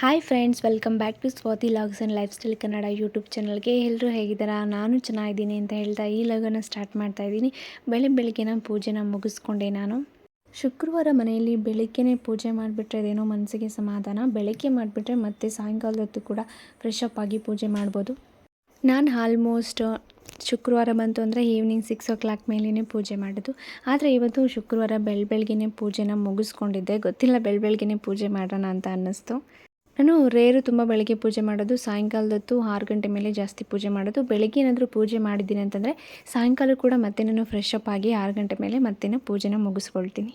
Hi friends welcome back to Swathi logs and lifestyle Kannada YouTube ಚಾನಲ್ಗೆ ಎಲ್ಲರೂ ಹೇಗಿದ್ದೀರಾ? ನಾನು ಚೆನ್ನಾಗಿದ್ದೀನಿ ಅಂತ ಹೇಳ್ತಾ ಈ ಲಗನ ಸ್ಟಾರ್ಟ್ ಮಾಡ್ತಾ ಇದ್ದೀನಿ. ಬೆಳೆ ಬೆಳಗ್ಗೆನ ಪೂಜೆನ ಮುಗಿಸ್ಕೊಂಡೆ ನಾನು. ಶುಕ್ರವಾರ ಮನೆಯಲ್ಲಿ ಬೆಳಿಗ್ಗೆನೇ ಪೂಜೆ ಮಾಡಿಬಿಟ್ರೆ ಅದೇನೋ ಮನಸ್ಸಿಗೆ ಸಮಾಧಾನ. ಬೆಳಗ್ಗೆ ಮಾಡಿಬಿಟ್ರೆ ಮತ್ತೆ ಸಾಯಂಕಾಲದ ಹೊತ್ತು ಕೂಡ ಫ್ರೆಶ್ ಅಪ್ ಆಗಿ ಪೂಜೆ ಮಾಡ್ಬೋದು. ನಾನು ಆಲ್ಮೋಸ್ಟ್ ಶುಕ್ರವಾರ ಬಂತು ಅಂದರೆ ಈವ್ನಿಂಗ್ ಸಿಕ್ಸ್ ಓ ಕ್ಲಾಕ್ ಮೇಲೇ ಪೂಜೆ ಮಾಡೋದು ಆದರೆ ಇವತ್ತು ಶುಕ್ರವಾರ ಬೆಳ ಬೆಳಗ್ಗೆನೇ ಪೂಜೆನ ಮುಗಿಸ್ಕೊಂಡಿದ್ದೆ. ಗೊತ್ತಿಲ್ಲ ಬೆಳ ಬೆಳಗ್ಗೆನೇ ಪೂಜೆ ಮಾಡೋಣ ಅಂತ ಅನ್ನಿಸ್ತು. ನಾನು ರೇರು ತುಂಬ ಬೆಳಗ್ಗೆ ಪೂಜೆ ಮಾಡೋದು, ಸಾಯಂಕಾಲದೊತ್ತು ಆರು ಗಂಟೆ ಮೇಲೆ ಜಾಸ್ತಿ ಪೂಜೆ ಮಾಡೋದು. ಬೆಳಗ್ಗೆ ಏನಾದರೂ ಪೂಜೆ ಮಾಡಿದ್ದೀನಿ ಅಂತಂದರೆ ಸಾಯಂಕಾಲ ಕೂಡ ಮತ್ತೆ ನಾನು ಫ್ರೆಶ್ ಅಪ್ ಆಗಿ ಆರು ಗಂಟೆ ಮೇಲೆ ಮತ್ತೆ ಪೂಜೆನ ಮುಗಿಸ್ಕೊಳ್ತೀನಿ.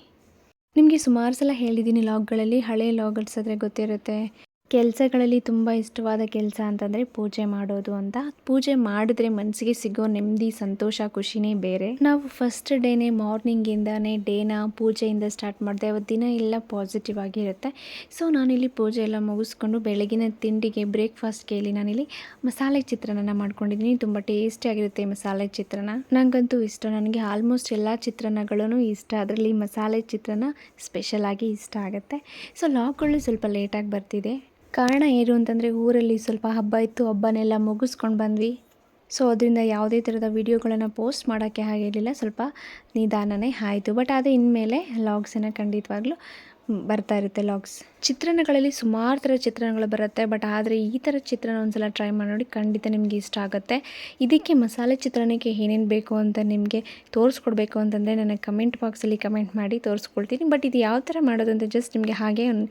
ನಿಮಗೆ ಸುಮಾರು ಸಲ ಹೇಳಿದ್ದೀನಿ ಲಾಗ್ಗಳಲ್ಲಿ ಹಳೆ ಲಾಗ್ ಆದರೆ ಗೊತ್ತಿರುತ್ತೆ. ಕೆಲಸಗಳಲ್ಲಿ ತುಂಬ ಇಷ್ಟವಾದ ಕೆಲಸ ಅಂತಂದರೆ ಪೂಜೆ ಮಾಡೋದು ಅಂತ. ಪೂಜೆ ಮಾಡಿದ್ರೆ ಮನಸ್ಸಿಗೆ ಸಿಗೋ ನೆಮ್ಮದಿ, ಸಂತೋಷ, ಖುಷಿನೇ ಬೇರೆ. ನಾವು ಫಸ್ಟ್ ಡೇನೇ ಮಾರ್ನಿಂಗಿಂದನೇ ಡೇನ ಪೂಜೆಯಿಂದ ಸ್ಟಾರ್ಟ್ ಮಾಡಿದೆ. ಅವತ್ತು ದಿನ ಎಲ್ಲ ಪಾಸಿಟಿವ್ ಆಗಿರುತ್ತೆ. ಸೊ ನಾನಿಲ್ಲಿ ಪೂಜೆ ಎಲ್ಲ ಮುಗಿಸ್ಕೊಂಡು ಬೆಳಗಿನ ತಿಂಡಿಗೆ ಬ್ರೇಕ್ಫಾಸ್ಟ್ಗೆ ಇಲ್ಲಿ ನಾನಿಲ್ಲಿ ಮಸಾಲೆ ಚಿತ್ರಾನ್ನ ಮಾಡ್ಕೊಂಡಿದ್ದೀನಿ. ತುಂಬ ಟೇಸ್ಟಿಯಾಗಿರುತ್ತೆ ಮಸಾಲೆ ಚಿತ್ರಾನ್ನ ನನಗಂತೂ ಇಷ್ಟ. ನನಗೆ ಆಲ್ಮೋಸ್ಟ್ ಎಲ್ಲ ಚಿತ್ರಾನ್ನಗಳೂ ಇಷ್ಟ. ಅದರಲ್ಲಿ ಮಸಾಲೆ ಚಿತ್ರಾನ್ನ ಸ್ಪೆಷಲ್ ಆಗಿ ಇಷ್ಟ ಆಗುತ್ತೆ. ಸೊ ಲಾಕ್ಗಳು ಸ್ವಲ್ಪ ಲೇಟಾಗಿ ಬರ್ತಿದೆ. ಕಾರಣ ಏನು ಅಂತಂದರೆ ಊರಲ್ಲಿ ಸ್ವಲ್ಪ ಹಬ್ಬ ಇತ್ತು, ಹಬ್ಬನೆಲ್ಲ ಮುಗಿಸ್ಕೊಂಡು ಬಂದ್ವಿ. ಸೊ ಅದರಿಂದ ಯಾವುದೇ ಥರದ ವೀಡಿಯೋಗಳನ್ನು ಪೋಸ್ಟ್ ಮಾಡೋಕ್ಕೆ ಆಗಿರಲಿಲ್ಲ ಸ್ವಲ್ಪ ನಿಧಾನನೇ ಆಯಿತು. ಬಟ್ ಆದರೆ ಇನ್ಮೇಲೆ ಲಾಗ್ಸನ್ನು ಖಂಡಿತವಾಗ್ಲೂ ಬರ್ತಾ ಇರುತ್ತೆ ಲಾಗ್ಸ್ ಚಿತ್ರಣಗಳಲ್ಲಿ ಸುಮಾರು ಥರ ಚಿತ್ರಣಗಳು ಬರುತ್ತೆ ಬಟ್ ಆದರೆ ಈ ಥರ ಚಿತ್ರನ ಒಂದ್ಸಲ ಟ್ರೈ ಮಾಡಿ ನೋಡಿ ಖಂಡಿತ ನಿಮಗೆ ಇಷ್ಟ ಆಗುತ್ತೆ. ಇದಕ್ಕೆ ಮಸಾಲೆ ಚಿತ್ರಣಕ್ಕೆ ಏನೇನು ಬೇಕು ಅಂತ ನಿಮಗೆ ತೋರಿಸ್ಕೊಡ್ಬೇಕು ಅಂತಂದರೆ ನನಗೆ ಕಮೆಂಟ್ ಬಾಕ್ಸಲ್ಲಿ ಕಮೆಂಟ್ ಮಾಡಿ ತೋರಿಸ್ಕೊಳ್ತೀನಿ ಬಟ್ ಇದು ಯಾವ ಥರ ಮಾಡೋದು ಅಂತ ಜಸ್ಟ್ ನಿಮಗೆ ಹಾಗೆ ಒಂದು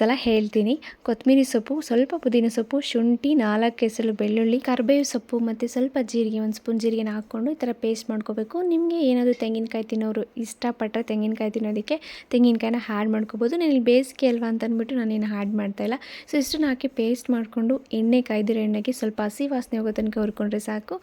ಸಲ ಹೇಳ್ತೀನಿ. ಕೊತ್ತಂಬರಿ ಸೊಪ್ಪು, ಸ್ವಲ್ಪ ಪುದೀನ ಸೊಪ್ಪು, ಶುಂಠಿ, ನಾಲ್ಕು ಹೆಸರು ಬೆಳ್ಳುಳ್ಳಿ ಕರ್ಬೇವು ಸೊಪ್ಪು ಮತ್ತು ಸ್ವಲ್ಪ ಜೀರಿಗೆ, ಒಂದು ಸ್ಪೂನ್ ಜೀರಿಗೆನ ಹಾಕ್ಕೊಂಡು ಈ ಥರ ಪೇಸ್ಟ್ ಮಾಡ್ಕೋಬೇಕು. ನಿಮಗೆ ಏನಾದರೂ ತೆಂಗಿನಕಾಯಿ ತಿನ್ನೋರು ಇಷ್ಟಪಟ್ಟರೆ ತೆಂಗಿನಕಾಯಿ ತಿನ್ನೋದಕ್ಕೆ ತೆಂಗಿನಕಾಯಿನ ಹ್ಯಾಡ್ ಮಾಡ್ಕೋಬೋದು ನಾನು ಇಲ್ಲಿ ಬೇಸಿಗೆ ಅಲ್ವಾ ಅಂತ ಅಂದ್ಬಿಟ್ಟು ನಾನೇನು ಮಾಡ್ತಾ ಇಲ್ಲ. ಸೊ ಇಷ್ಟನ್ನು ಹಾಕಿ ಪೇಸ್ಟ್ ಮಾಡಿಕೊಂಡು ಎಣ್ಣೆ ಕಾಯ್ದಿರೋ ಎಣ್ಣೆಗೆ ಸ್ವಲ್ಪ ಹಸಿ ವಾಸನೆ ಹೋಗೋ ತನಕ ಹುರ್ಕೊಂಡ್ರೆ ಸಾಕು.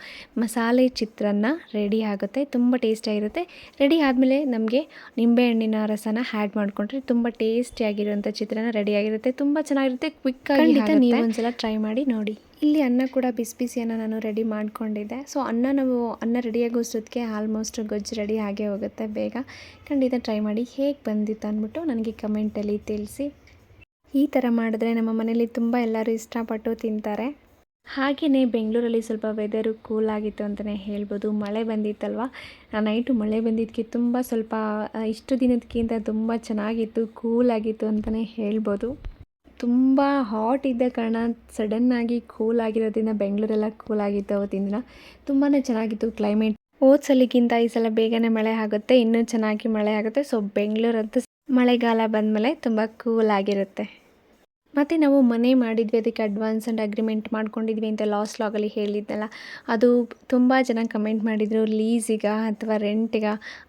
ಮಸಾಲೆ ಚಿತ್ರಾನ್ನ ರೆಡಿ ಆಗುತ್ತೆ. ತುಂಬ ಟೇಸ್ಟಿಯಾಗಿರುತ್ತೆ ರೆಡಿ ಆದಮೇಲೆ ನಮಗೆ ನಿಂಬೆಹಣ್ಣಿನ ರಸನ ಆ್ಯಡ್ ಮಾಡಿಕೊಂಡ್ರೆ ತುಂಬ ಟೇಸ್ಟಿಯಾಗಿರುವಂಥ ಚಿತ್ರಾನ್ನ ರೆಡಿ ಆಗಿರುತ್ತೆ. ತುಂಬ ಚೆನ್ನಾಗಿರುತ್ತೆ. ಕ್ವಿಕ್ ಆಗಿ ನೀವು ಒಂದ್ಸಲ ಟ್ರೈ ಮಾಡಿ ನೋಡಿ. ಇಲ್ಲಿ ಅನ್ನ ಕೂಡ ಬಿಸಿ ಬಿಸಿಯನ್ನು ನಾನು ರೆಡಿ ಮಾಡಿಕೊಂಡಿದ್ದೆ. ಸೊ ಅನ್ನ ನಾವು, ಅನ್ನ ರೆಡಿಯಾಗೋಷ್ಟೊತ್ತಿಗೆ ಆಲ್ಮೋಸ್ಟ್ ಗೊಜ್ಜು ರೆಡಿ ಆಗೇ ಹೋಗುತ್ತೆ ಬೇಗ. ಖಂಡಿತ ಟ್ರೈ ಮಾಡಿ ಹೇಗೆ ಬಂದಿತ್ತು ಅಂದ್ಬಿಟ್ಟು ನನಗೆ ಕಮೆಂಟಲ್ಲಿ ತಿಳಿಸಿ. ಈ ಥರ ಮಾಡಿದ್ರೆ ನಮ್ಮ ಮನೇಲಿ ತುಂಬ ಎಲ್ಲರೂ ಇಷ್ಟಪಟ್ಟು ತಿಂತಾರೆ. ಹಾಗೆಯೇ ಬೆಂಗಳೂರಲ್ಲಿ ಸ್ವಲ್ಪ ವೆದರು ಕೂಲ್ ಆಗಿತ್ತು ಅಂತಲೇ ಹೇಳ್ಬೋದು. ಮಳೆ ಬಂದಿತ್ತಲ್ವ? ನೈಟು ಮಳೆ ಬಂದಿದ್ದಕ್ಕೆ ತುಂಬ ಸ್ವಲ್ಪ ಇಷ್ಟು ದಿನದಕ್ಕಿಂತ ತುಂಬ ಚೆನ್ನಾಗಿತ್ತು ಕೂಲ್ ಆಗಿತ್ತು ಅಂತಲೇ ಹೇಳ್ಬೋದು. ತುಂಬ ಹಾಟ್ ಇದ್ದ ಕಾರಣ ಸಡನ್ನಾಗಿ ಕೂಲ್ ಆಗಿರೋದ್ರಿಂದ ಬೆಂಗಳೂರೆಲ್ಲ ಕೂಲ್ ಆಗಿತ್ತು ಅವತ್ತಿನ ದಿನ. ತುಂಬಾ ಚೆನ್ನಾಗಿತ್ತು ಕ್ಲೈಮೇಟ್ ಹೋದ ಸಲಿಗಿಂತ ಈ ಸಲ ಬೇಗನೆ ಮಳೆ ಆಗುತ್ತೆ, ಇನ್ನೂ ಚೆನ್ನಾಗಿ ಮಳೆ ಆಗುತ್ತೆ. ಸೊ ಬೆಂಗಳೂರಂತೂ ಮಳೆಗಾಲ ಬಂದಮೇಲೆ ತುಂಬ ಕೂಲ್ ಆಗಿರುತ್ತೆ. ಮತ್ತು ನಾವು ಮನೆ ಮಾಡಿದ್ವಿ, ಅದಕ್ಕೆ ಅಡ್ವಾನ್ಸ್ ಆ್ಯಂಡ್ ಅಗ್ರಿಮೆಂಟ್ ಮಾಡ್ಕೊಂಡಿದ್ವಿ ಅಂತ ಲಾಸ್ಟ್ ಲಾಗಲ್ಲಿ ಹೇಳಿದ್ದಲ್ಲ ಅದು ತುಂಬ ಜನ ಕಮೆಂಟ್ ಮಾಡಿದರು ಲೀಸಿಗ ಅಥವಾ ರೆಂಟಿಗ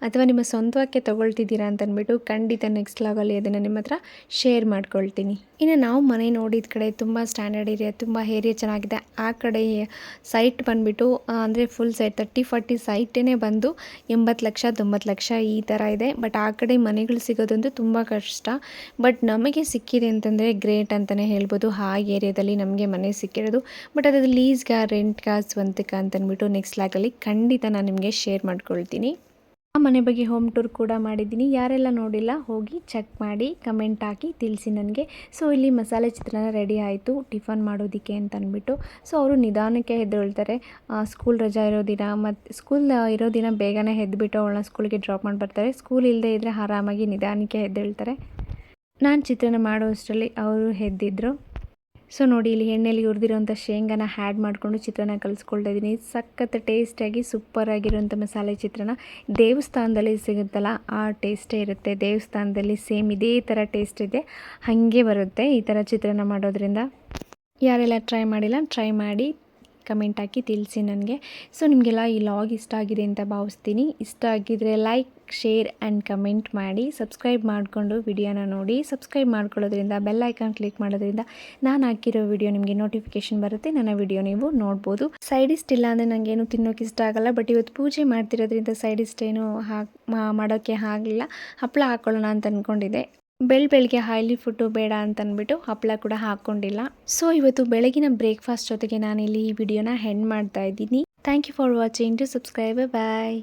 ಅಥವಾ ನಿಮ್ಮ ಸ್ವಂತಕ್ಕೆ ತೊಗೊಳ್ತಿದ್ದೀರಾ ಅಂತ ಅಂದ್ಬಿಟ್ಟು ಖಂಡಿತ ನೆಕ್ಸ್ಟ್ ಲಾಗಲ್ಲಿ ಅದನ್ನು ನಿಮ್ಮ ಹತ್ರ ಶೇರ್ ಮಾಡ್ಕೊಳ್ತೀನಿ. ಇನ್ನು ನಾವು ಮನೆ ನೋಡಿದ ಕಡೆ ತುಂಬ ಸ್ಟ್ಯಾಂಡರ್ಡ್ ಏರಿಯಾ ತುಂಬ ಏರಿಯಾ ಚೆನ್ನಾಗಿದೆ. ಆ ಕಡೆ ಸೈಟ್ ಬಂದುಬಿಟ್ಟು ಅಂದರೆ ಫುಲ್ ಸೈಟ್ ತರ್ಟಿ ಫಾರ್ಟಿ ಸೈಟೇ ಬಂದು ಎಂಬತ್ತು ಲಕ್ಷ, ತೊಂಬತ್ತು ಲಕ್ಷ ಈ ಥರ ಇದೆ. ಬಟ್ ಆ ಕಡೆ ಮನೆಗಳು ಸಿಗೋದಂತೂ ತುಂಬ ಕಷ್ಟ. ಬಟ್ ನಮಗೆ ಸಿಕ್ಕಿದೆ ಅಂತಂದರೆ ಗ್ರೇಟ್ ಅಂತಲೇ ಹೇಳ್ಬೋದು. ಆ ಏರಿಯಾದಲ್ಲಿ ನಮಗೆ ಮನೆ ಸಿಕ್ಕಿರೋದು. ಬಟ್ ಅದು ಲೀಸ್ಗ ರೆಂಟ್ಗ ಸ್ವಂತಕ ಅಂತಂದ್ಬಿಟ್ಟು ನೆಕ್ಸ್ಟ್ ಲಾಗಲ್ಲಿ ಖಂಡಿತ ನಾನು ನಿಮಗೆ ಶೇರ್ ಮಾಡ್ಕೊಳ್ತೀನಿ. ಆ ಮನೆ ಬಗ್ಗೆ ಹೋಮ್ ಟೂರ್ ಕೂಡ ಮಾಡಿದ್ದೀನಿ. ಯಾರೆಲ್ಲ ನೋಡಿಲ್ಲ, ಹೋಗಿ ಚೆಕ್ ಮಾಡಿ ಕಮೆಂಟ್ ಹಾಕಿ ತಿಳಿಸಿ ನನಗೆ. ಸೊ ಇಲ್ಲಿ ಮಸಾಲೆ ಚಿತ್ರಾನ್ನ ರೆಡಿ ಆಯಿತು ಟಿಫನ್ ಮಾಡೋದಕ್ಕೆ ಅಂತ ಅಂದ್ಬಿಟ್ಟು ಸೊ ಅವರು ನಿಧಾನಕ್ಕೆ ಎದ್ದೇಳ್ತಾರೆ ಸ್ಕೂಲ್ ರಜಾ ಇರೋ ದಿನ ಮತ್ತು ಸ್ಕೂಲ್ ಇರೋ ದಿನ ಬೇಗನೆ ಎದ್ದುಬಿಟ್ಟು ಅವಳನ್ನ ಸ್ಕೂಲಿಗೆ ಡ್ರಾಪ್ ಮಾಡಿ ಬರ್ತಾರೆ ಸ್ಕೂಲ್ ಇಲ್ಲದೆ ಇದ್ದರೆ ಆರಾಮಾಗಿ ನಿಧಾನಕ್ಕೆ ಎದ್ದೇಳ್ತಾರೆ ನಾನು ಚಿತ್ರಾನ್ನ ಮಾಡೋಷ್ಟರಲ್ಲಿ ಅವರು ಹೆದ್ದಿದ್ರು. ಸೊ ನೋಡಿ, ಇಲ್ಲಿ ಎಣ್ಣೆಯಲ್ಲಿ ಹುರಿದಿರೋಂಥ ಶೇಂಗಾನ ಹ್ಯಾಡ್ ಮಾಡಿಕೊಂಡು ಚಿತ್ರಾನ್ನ ಕಲಿಸ್ಕೊಳ್ತಾ ಇದ್ದೀನಿ. ಸಖತ್ ಟೇಸ್ಟಾಗಿ ಸೂಪರಾಗಿರೋಂಥ ಮಸಾಲೆ ಚಿತ್ರಾನ್ನ. ದೇವಸ್ಥಾನದಲ್ಲಿ ಸಿಗುತ್ತಲ್ಲ, ಆ ಟೇಸ್ಟೇ ಇರುತ್ತೆ. ದೇವಸ್ಥಾನದಲ್ಲಿ ಸೇಮ್ ಇದೇ ಥರ ಟೇಸ್ಟ್ ಇದೆ. ಹಾಗೆ ಬರುತ್ತೆ ಈ ಥರ ಚಿತ್ರಾನ್ನ ಮಾಡೋದ್ರಿಂದ. ಯಾರೆಲ್ಲ ಟ್ರೈ ಮಾಡಿಲ್ಲ ಟ್ರೈ ಮಾಡಿ. ಕಮೆಂಟ್ ಹಾಕಿ ತಿಳಿಸಿ ನನಗೆ. ಸೊ, ನಿಮಗೆಲ್ಲ ಈ ಲಾಗ್ ಇಷ್ಟ ಆಗಿದೆ ಅಂತ ಭಾವಿಸ್ತೀನಿ. ಇಷ್ಟ ಆಗಿದ್ರೆ ಲೈಕ್, ಶೇರ್ ಆ್ಯಂಡ್ ಕಮೆಂಟ್ ಮಾಡಿ. ಸಬ್ಸ್ಕ್ರೈಬ್ ಮಾಡಿಕೊಂಡು ವಿಡಿಯೋನ ನೋಡಿ. ಸಬ್ಸ್ಕ್ರೈಬ್ ಮಾಡ್ಕೊಳ್ಳೋದ್ರಿಂದ, ಬೆಲ್ ಐಕಾನ್ ಕ್ಲಿಕ್ ಮಾಡೋದ್ರಿಂದ ನಾನು ಹಾಕಿರೋ ವಿಡಿಯೋ ನಿಮಗೆ ನೋಟಿಫಿಕೇಶನ್ ಬರುತ್ತೆ. ನನ್ನ ವಿಡಿಯೋ ನೀವು ನೋಡ್ಬೋದು. ಸೈಡ್ ಇಸ್ಟ್ ಇಲ್ಲ ಅಂದರೆ ನನಗೇನು ತಿನ್ನೋಕೆ ಇಷ್ಟ ಆಗಲ್ಲ. ಬಟ್ ಇವತ್ತು ಪೂಜೆ ಮಾಡ್ತಿರೋದ್ರಿಂದ ಸೈಡ್ ಇಸ್ಟ್ ಏನು ಹಾಕಿ ಮಾಡೋಕ್ಕೆ ಆಗಲಿಲ್ಲ. ಹಪ್ಪಳ ಹಾಕ್ಕೊಳ್ಳೋಣ ಅಂತ ಅಂದ್ಕೊಂಡಿದ್ದೆ ಬೆಳ್ ಬೆಳಗ್ಗೆ ಹೈಲಿ ಫುಡ್ಡು ಬೇಡ ಅಂತ ಅಂದ್ಬಿಟ್ಟು ಹಪ್ಪಳ ಕೂಡ ಹಾಕ್ಕೊಂಡಿಲ್ಲ ಸೊ ಇವತ್ತು ಬೆಳಗಿನ ಬ್ರೇಕ್ಫಾಸ್ಟ್ ಜೊತೆಗೆ ನಾನಿಲ್ಲಿ ಈ ವಿಡಿಯೋನ ಹೆಂಡ್ ಮಾಡ್ತಾ ಇದ್ದೀನಿ. Thank you for watching to subscribe bye